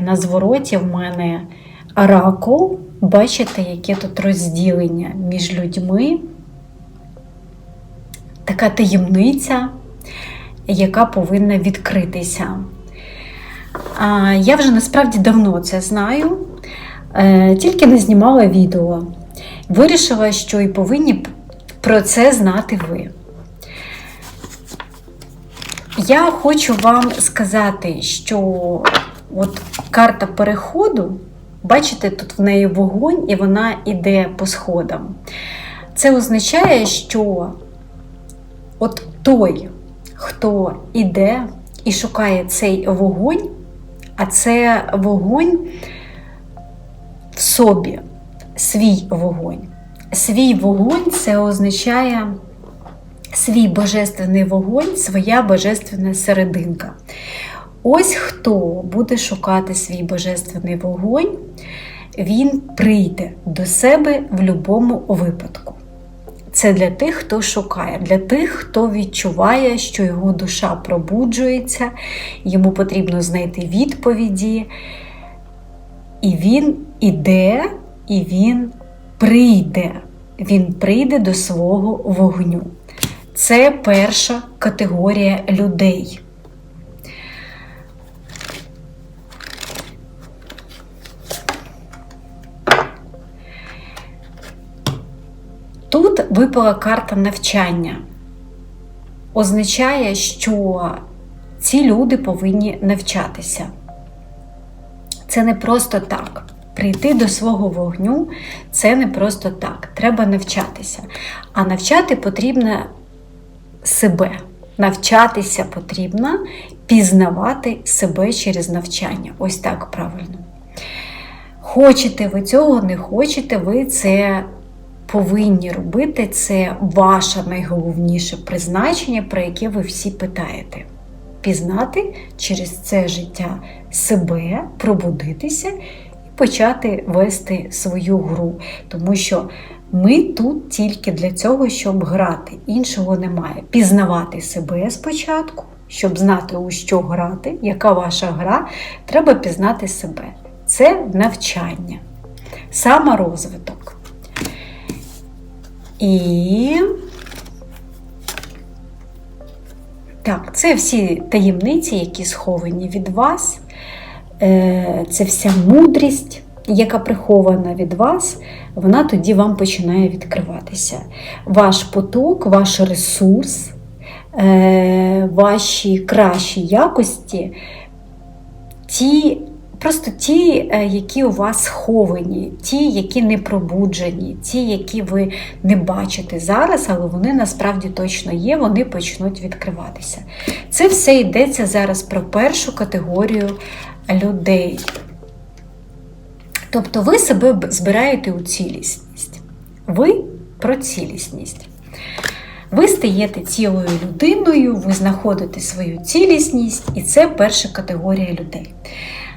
На звороті в мене оракул. Бачите, яке тут розділення між людьми. Така таємниця, яка повинна відкритися. Я вже насправді давно це знаю, е, тільки не знімала відео. Вирішила, що і повинні про це знати ви. Я хочу вам сказати, що от карта переходу, бачите, тут в неї вогонь і вона йде по сходам. Це означає, що от той, хто іде і шукає цей вогонь, а це вогонь в собі, свій вогонь. Свій вогонь це означає свій божественний вогонь, своя божественна серединка. Ось хто буде шукати свій божественний вогонь, він прийде до себе в будь-якому випадку. Це для тих, хто шукає, для тих, хто відчуває, що його душа пробуджується, йому потрібно знайти відповіді. І він іде, і він прийде. Він прийде до свого вогню. Це перша категорія людей. Тут випала карта навчання. Означає, що ці люди повинні навчатися. Це не просто так. Прийти до свого вогню це не просто так. Треба навчатися. А навчати потрібно себе. Навчатися потрібно пізнавати себе через навчання. Ось так правильно. Хочете ви цього, не хочете, ви це повинні робити. Це ваше найголовніше призначення, про яке ви всі питаєте. Пізнати через це життя себе, пробудитися і почати вести свою гру. Тому що ми тут тільки для цього, щоб грати. Іншого немає. Пізнавати себе спочатку, щоб знати, у що грати, яка ваша гра, треба пізнати себе. Це навчання, саморозвиток. І так, це всі таємниці, які сховані від вас. Е, Це вся мудрість, яка прихована від вас, вона тоді вам починає відкриватися. Ваш поток, ваш ресурс, е, ваші кращі якості, ті Просто ті, е, які у вас сховані, ті, які не пробуджені, ті, які ви не бачите зараз, але вони насправді точно є, вони почнуть відкриватися. Це все йдеться зараз про першу категорію людей. Тобто ви себе збираєте у цілісність. Ви про цілісність. Ви стаєте цілою людиною, ви знаходите свою цілісність, і це перша категорія людей.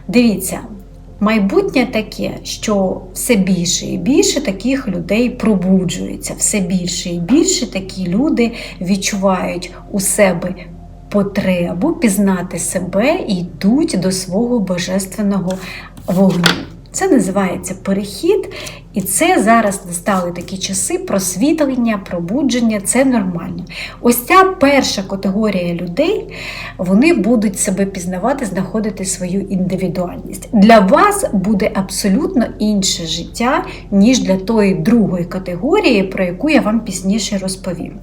Дивіться, майбутнє таке, що все більше і більше таких людей пробуджується, все більше і більше такі люди відчувають у себе потребу пізнати себе і йдуть до свого божественного вогню. Це називається перехід, і це зараз настали такі часи просвітлення, пробудження це нормально. Ось ця перша категорія людей, вони будуть себе пізнавати, знаходити свою індивідуальність. Для вас буде абсолютно інше життя, ніж для тої другої категорії, про яку я вам пізніше розповім.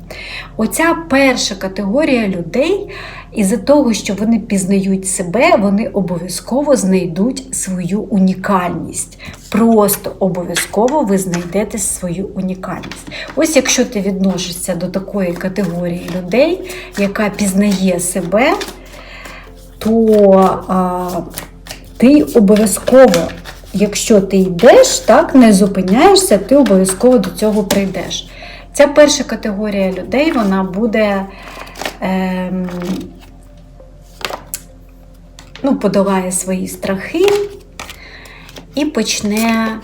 Оця перша категорія людей, із-за того, що вони пізнають себе, вони обов'язково знайдуть свою унікальність. Просто обов'язково ви знайдете свою унікальність. Ось якщо ти відносишся до такої категорії людей, яка пізнає себе, то а, ти обов'язково, якщо ти йдеш, так, не зупиняєшся, ти обов'язково до цього прийдеш. Ця перша категорія людей вона буде. Ем, ну, подолає свої страхи і почне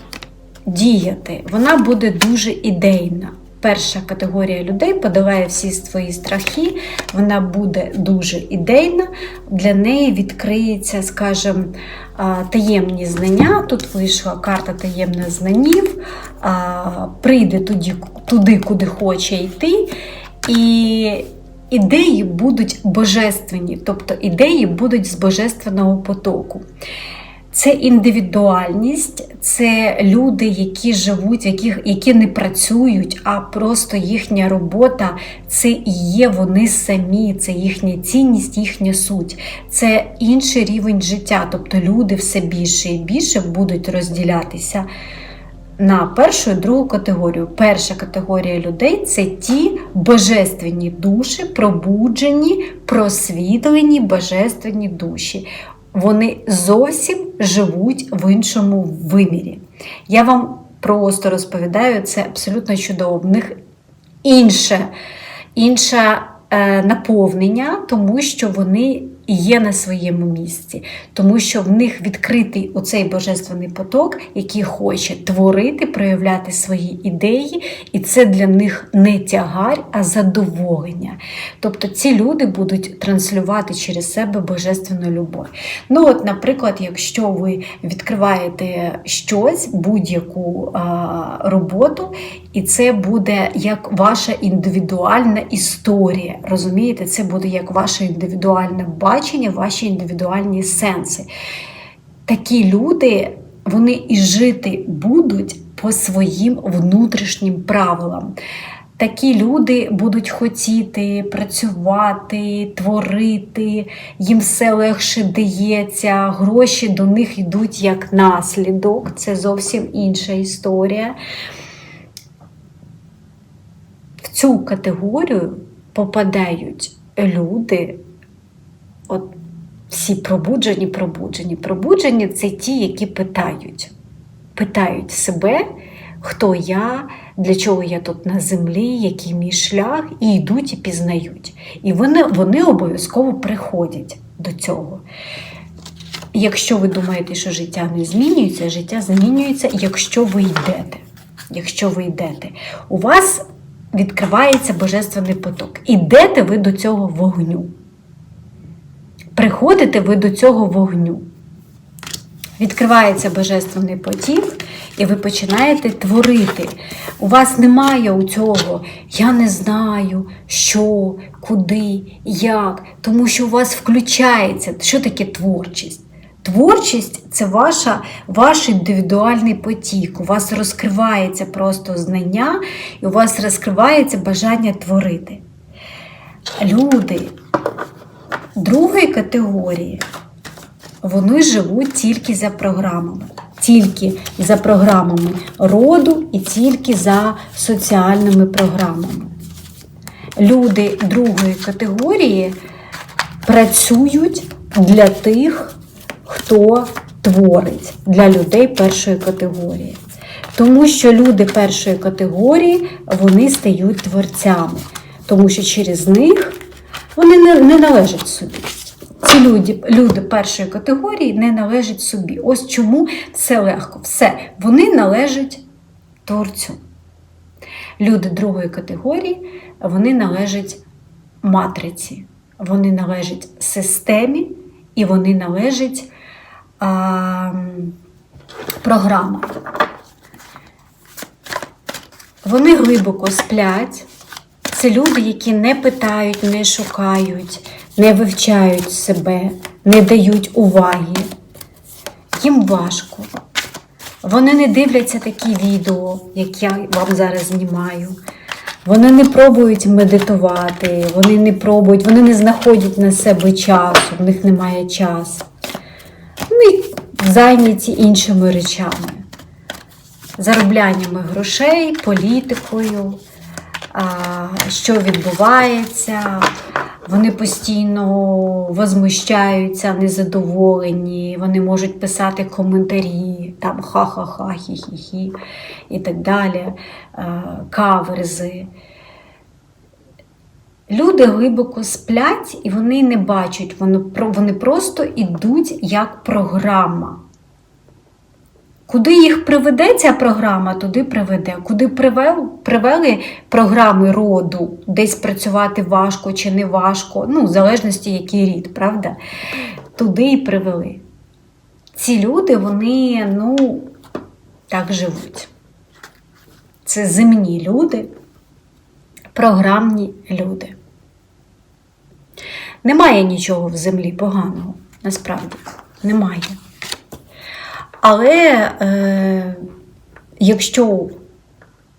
діяти. Вона буде дуже ідейна. Перша категорія людей подолає всі свої страхи, вона буде дуже ідейна, для неї відкриється, скажімо, таємні знання. Тут вийшла карта таємних знанів, прийде туди, куди хоче йти. І ідеї будуть божественні, тобто ідеї будуть з божественного потоку. Це індивідуальність, це люди, які живуть, яких, які не працюють, а просто їхня робота це і є вони самі, це їхня цінність, їхня суть. Це інший рівень життя. Тобто люди все більше і більше будуть розділятися на першу і другу категорію. Перша категорія людей це ті божественні душі, пробуджені, просвітлені божественні душі вони зовсім живуть в іншому вимірі. Я вам просто розповідаю, це абсолютно чудово. В них інше, інше е, наповнення, тому що вони є на своєму місці, тому що в них відкритий оцей божественний поток, який хоче творити, проявляти свої ідеї, і це для них не тягар, а задоволення. Тобто ці люди будуть транслювати через себе божественну любов. Ну, от, наприклад, якщо ви відкриваєте щось, будь-яку роботу, і це буде як ваша індивідуальна історія. Розумієте, це буде як ваше індивідуальне бачення, ваші індивідуальні сенси. Такі люди, вони і жити будуть по своїм внутрішнім правилам. Такі люди будуть хотіти працювати, творити, їм все легше дається, гроші до них йдуть як наслідок. Це зовсім інша історія. В цю категорію попадають люди, всі пробуджені, пробуджені. Пробуджені це ті, які питають. Питають себе, хто я, для чого я тут на землі, який мій шлях, і йдуть і пізнають. І вони, вони обов'язково приходять до цього. Якщо ви думаєте, що життя не змінюється, життя змінюється, якщо ви йдете. Якщо ви йдете, у вас відкривається божественний поток. Ідете ви до цього вогню. Приходите ви до цього вогню. Відкривається божественний потік, і ви починаєте творити. У вас немає у цього, я не знаю, що, куди, як, тому що у вас включається, що таке творчість? Творчість це ваша, ваш індивідуальний потік. У вас розкривається просто знання, і у вас розкривається бажання творити. Люди другої категорії, вони живуть тільки за програмами. Тільки за програмами роду і тільки за соціальними програмами. Люди другої категорії працюють для тих, хто творить для людей першої категорії. Тому що люди першої категорії вони стають творцями, тому що через них вони не, не належать собі. Ці люди, люди першої категорії не належать собі. Ось чому це легко. Все, вони належать творцю. Люди другої категорії вони належать матриці, вони належать системі і вони належать а, програмам. Вони глибоко сплять. Це люди, які не питають, не шукають, не вивчають себе, не дають уваги. Їм важко. Вони не дивляться такі відео, як я вам зараз знімаю. Вони не пробують медитувати, вони не пробують, вони не знаходять на себе часу, в них немає часу. Вони зайняті іншими речами, заробляннями грошей, політикою що відбувається. Вони постійно возмущаються, незадоволені, вони можуть писати коментарі, там ха-ха-ха, хі-хі-хі і так далі, каверзи. Люди глибоко сплять і вони не бачать, вони просто йдуть як програма. Куди їх приведе ця програма, туди приведе. Куди привели, привели програми роду, десь працювати важко чи не важко, ну, в залежності, який рід, правда? Туди і привели. ці люди, вони, ну, так живуть. Це земні люди, програмні люди. Немає нічого в землі поганого, насправді, немає. Але е, якщо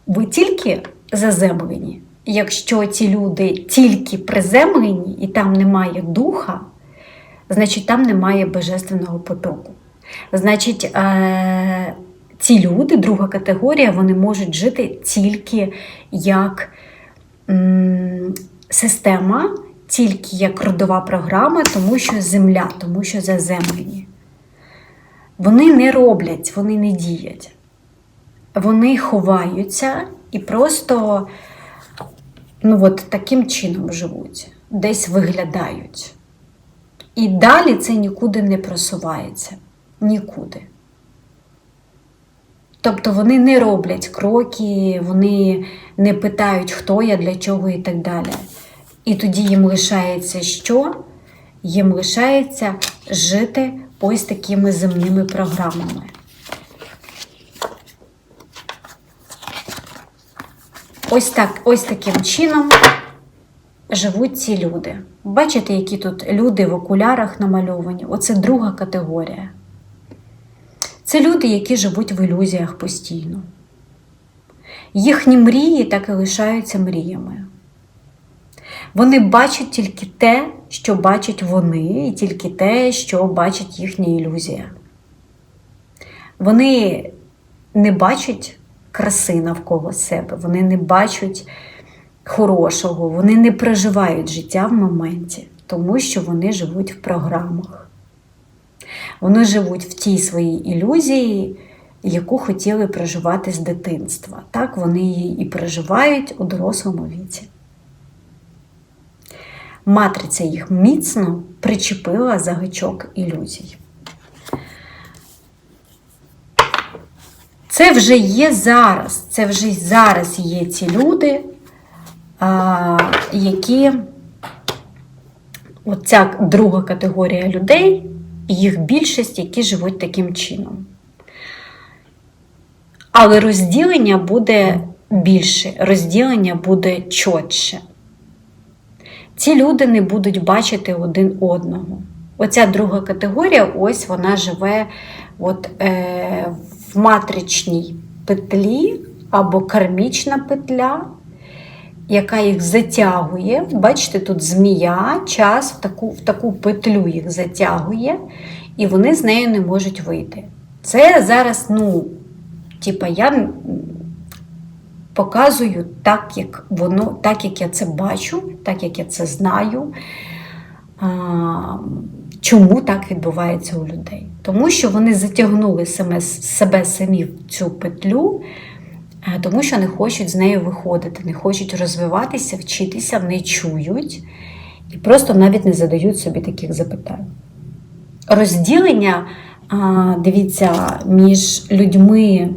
ви тільки заземлені, якщо ці люди тільки приземлені і там немає духа, значить там немає божественного потоку. Значить, е, ці люди, друга категорія, вони можуть жити тільки як м, система, тільки як родова програма, тому що земля, тому що заземлені. Вони не роблять, вони не діють. Вони ховаються і просто ну, от таким чином живуть, десь виглядають. І далі це нікуди не просувається. Нікуди. Тобто вони не роблять кроки, вони не питають, хто я, для чого і так далі. І тоді їм лишається що? Їм лишається жити ось такими земними програмами. Ось так, ось таким чином живуть ці люди. Бачите, які тут люди в окулярах намальовані? Оце друга категорія. Це люди, які живуть в ілюзіях постійно. Їхні мрії так і лишаються мріями. Вони бачать тільки те, що бачать вони, і тільки те, що бачить їхня ілюзія. Вони не бачать краси навколо себе, вони не бачать хорошого, вони не проживають життя в моменті, тому що вони живуть в програмах. Вони живуть в тій своїй ілюзії, яку хотіли проживати з дитинства. Так вони її і проживають у дорослому віці. Матриця їх міцно причепила за гачок ілюзій. Це вже є зараз. Це вже зараз є ці люди, які оця друга категорія людей, їх більшість, які живуть таким чином. Але розділення буде більше, розділення буде чотше. Ці люди не будуть бачити один одного. Оця друга категорія, ось вона живе от, е, в матричній петлі або кармічна петля, яка їх затягує. Бачите, тут змія, час в таку, в таку петлю їх затягує, і вони з нею не можуть вийти. Це зараз, ну, типа, я показую так, як воно, так, як я це бачу, так, як я це знаю. Чому так відбувається у людей? Тому що вони затягнули себе, себе самі в цю петлю, е, тому що не хочуть з нею виходити, не хочуть розвиватися, вчитися, не чують і просто навіть не задають собі таких запитань. Розділення, дивіться, між людьми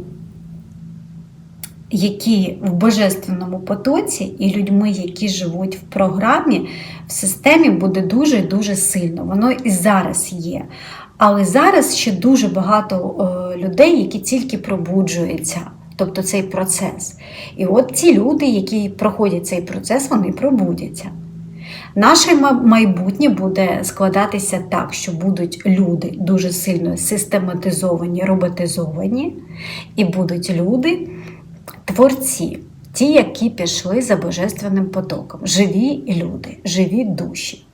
які в божественному потоці, і людьми, які живуть в програмі, в системі буде дуже і дуже сильно. Воно і зараз є. Але зараз ще дуже багато е, людей, які тільки пробуджуються. Тобто цей процес. І от ці люди, які проходять цей процес, вони пробудяться. Наше майбутнє буде складатися так, що будуть люди дуже сильно систематизовані, роботизовані, і будуть люди, творці, ті, які пішли за божественним потоком, живі люди, живі душі.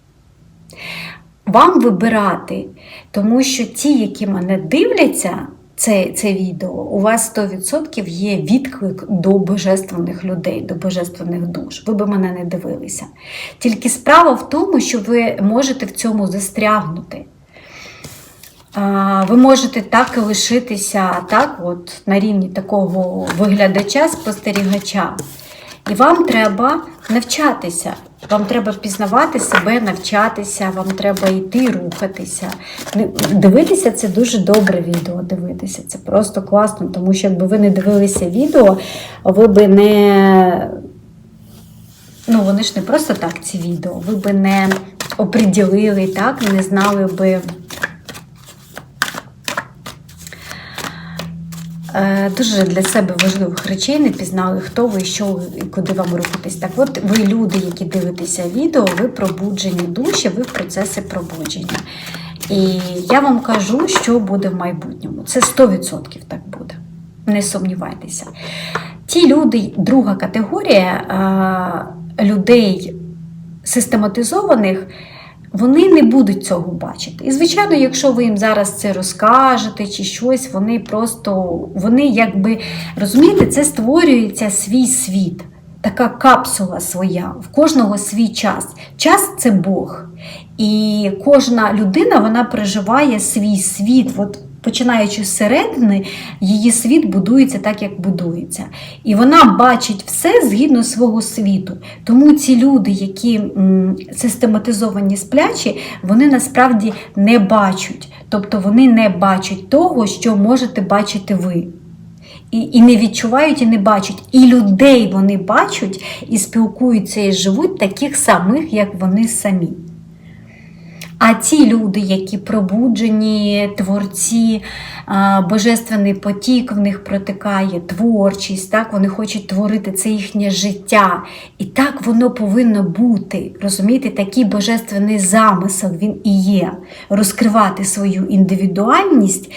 Вам вибирати, тому що ті, які мене дивляться, це це відео, у вас 100% є відклик до божественних людей, до божественних душ. Ви би мене не дивилися. Тільки справа в тому, що ви можете в цьому застрягнути. Ви можете так і лишитися так, от, на рівні такого виглядача, спостерігача. І вам треба навчатися. Вам треба пізнавати себе, навчатися, вам треба йти, рухатися. Дивитися це дуже добре відео. Дивитися. Це просто класно, тому що якби ви не дивилися відео, ви би не. Ну, вони ж не просто так ці відео, ви би не оприділили, так, не знали би дуже для себе важливих речей не пізнали, хто ви, що ви і куди вам рухатись. Так от ви люди, які дивитеся відео, ви пробуджені душі, ви в процесі пробудження. І я вам кажу, що буде в майбутньому. Це 100% так буде. Не сумнівайтеся. Ті люди, друга категорія е, людей систематизованих, вони не будуть цього бачити. І, звичайно, якщо ви їм зараз це розкажете чи щось, вони просто, вони якби розумієте, це створюється свій світ, така капсула своя, в кожного свій час. Час це Бог. І кожна людина вона проживає свій світ. От Починаючи з середини, її світ будується так, як будується. І вона бачить все згідно свого світу. Тому ці люди, які систематизовані сплячі, вони насправді не бачать. Тобто вони не бачать того, що можете бачити ви. І, і не відчувають, і не бачать. І людей вони бачать і спілкуються і живуть таких самих, як вони самі. А ті люди, які пробуджені, творці, божественний потік в них протикає, творчість, так, вони хочуть творити це їхнє життя. І так воно повинно бути. Розумієте, такий божественний замисел він і є. Розкривати свою індивідуальність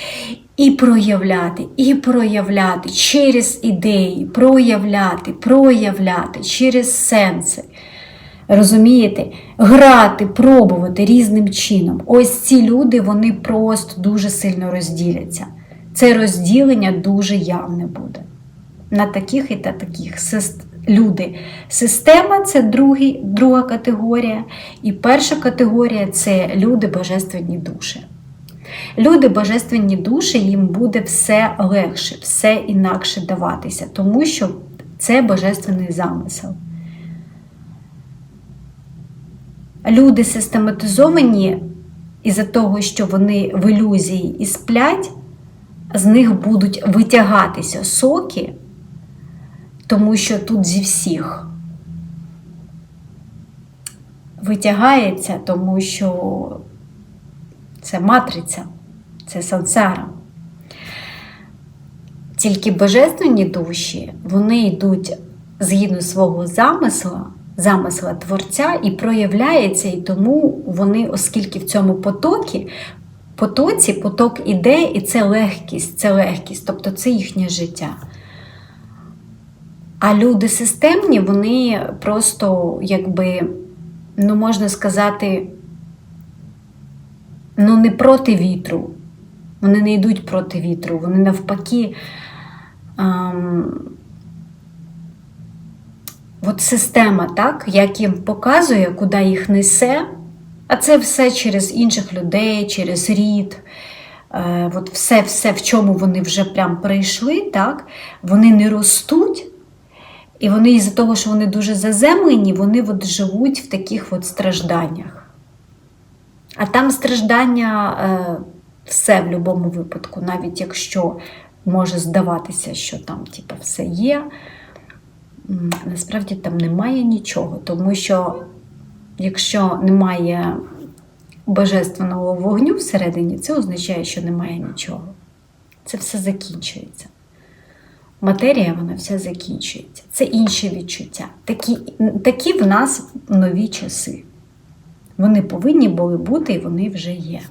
і проявляти, і проявляти через ідеї, проявляти, проявляти через сенси. Розумієте, грати, пробувати різним чином. Ось ці люди вони просто дуже сильно розділяться. Це розділення дуже явне буде. На таких і та таких люди. Система це другий, друга категорія. І перша категорія це люди божественні душі. Люди божественні душі, їм буде все легше, все інакше даватися, тому що це божественний замисел. Люди систематизовані із-за того, що вони в ілюзії і сплять, з них будуть витягатися соки, тому що тут зі всіх витягається, тому що це матриця, це сансара. Тільки божественні душі, вони йдуть згідно свого замисла, замисла творця і проявляється, і тому вони, оскільки в цьому потокі, потоці поток іде, і це легкість, це легкість, тобто це їхнє життя. А люди системні, вони просто, якби, ну можна сказати, ну не проти вітру. Вони не йдуть проти вітру, вони навпаки. Ем, от система, так, як їм показує, куди їх несе, а це все через інших людей, через рід. Е, от все, все, в чому вони вже прям прийшли, так, вони не ростуть. І вони із-за того, що вони дуже заземлені, вони от живуть в таких от стражданнях. А там страждання е, все в будь-якому випадку, навіть якщо може здаватися, що там типу, все є, насправді там немає нічого, тому що якщо немає божественного вогню всередині, це означає, що немає нічого. Це все закінчується. Матерія, вона вся закінчується. Це інші відчуття. Такі, такі в нас нові часи. Вони повинні були бути, і вони вже є.